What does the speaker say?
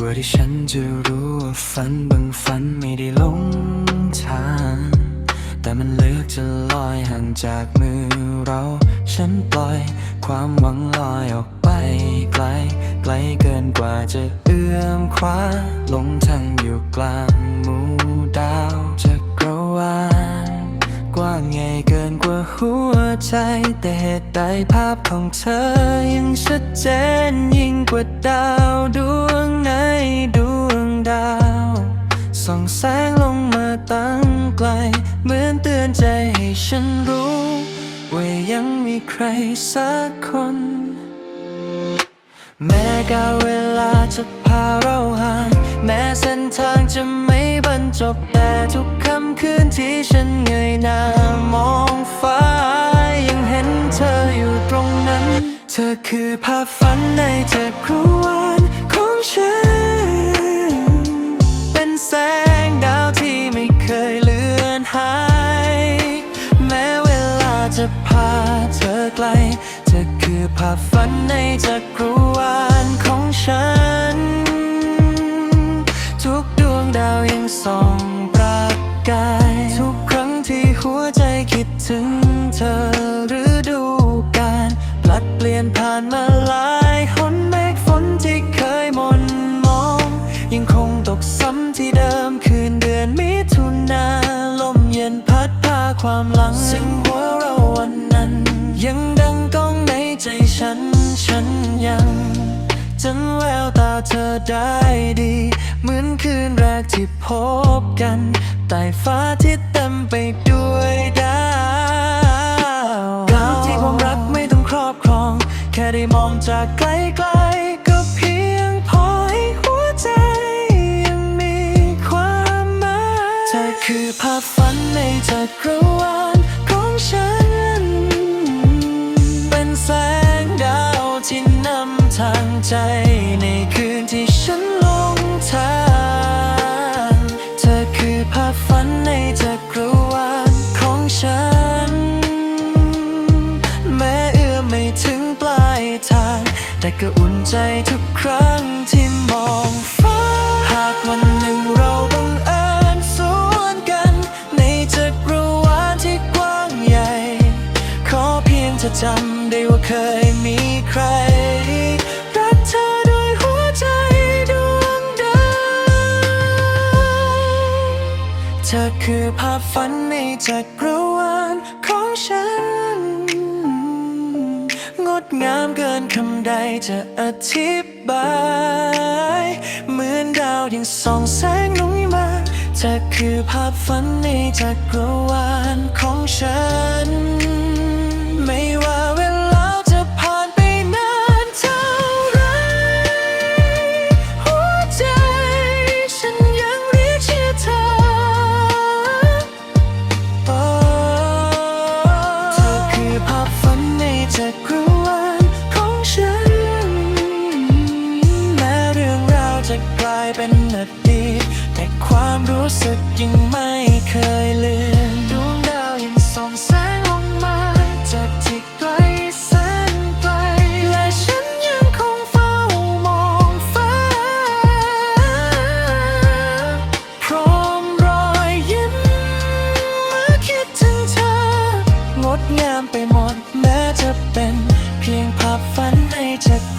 กว่าที่ฉันจะรู้ว่าฝันบางฝันไม่ได้ลงทาง แต่มันเลือกจะลอยห่างจากมือเรา ฉันปล่อยความหวังลอยออกไปไกล ไกลเกินกว่าจะเอื้อมคว้าลงทางอยู่กลางหมู่ดาวจักรวาลกว้างใหญ่เกินกว่าหัวใจแต่ เหตุใดภาพของเธอยังชัดเจนยิ่งกว่าดาวดวงในดวงดาว ส่องแสงลงมาตั้งไกล เหมือนเตือนใจให้ฉันรู้ ว่ายังมีใครสักคน แม้กาเวลาจะพาเราห่างแม้เส้นทางจะไม่บรรจบแต่ทุกคำคืนที่ฉันเงยหน้า อคือภาพฝันในจักรวาลของฉัน เป็นแสงดาวที่ไม่เคยเลือนหาย แม้เวลาจะพาเธอไกล เธอคือภาพฝันในจักรวาลของฉัน ทุกดวงดาวยังส่องประกาย ทุกครั้งที่หัวใจคิดถึง ดเปลี่ยนผ่านมาหลายหนเมฆฝนที่เคยหมนมอง ยังคงตกซ้ำที่เดิมคืนเดือนมิถุนาลมเย็นพัดพาความหลังซึ่งหัวเราวันนั้น ยังดังก้องในใจฉัน ฉันยังจำแววตาเธอได้ดี เหมือนคืนแรกที่พบกันใต้ฟ้าที่เต็มไปด้วย ได้มองจากไกลๆก็เพียงพอให้หัวใจยังมีความหมายเธอคือภาพฝันในจักรวาลของฉัน เป็นแสงดาวที่นำทางใจ ก็อุ่นใจทุกครั้งที่มองฟ้า หากวันหนึ่งเราบังเอิญสวนกัน ในจักรวาลที่กว้างใหญ่ ขอเพียงเธอจำได้ว่าเคยมีใคร รักเธอด้วยหัวใจดวงเดิมเธอคือภาพฝันในจักรวาลของฉัน งามเกินคำใดจะอธิบาย เหมือนดาวยังส่องแสงลงมาเธอคือภาพฝันในจักรวาลของฉัน เป็นอดีตแต่ความรู้สึกยังไม่เคยลือนดวงดาวยังส่องแสงลงมา จากที่ไกลแสนไกลและฉันยังคงเฝ้ามองฟ้า พร้อมรอยยิ้มเมื่อคิดถึงเธองดงามไปหมดแม้จะเป็น เพียงภาพฝันในจัก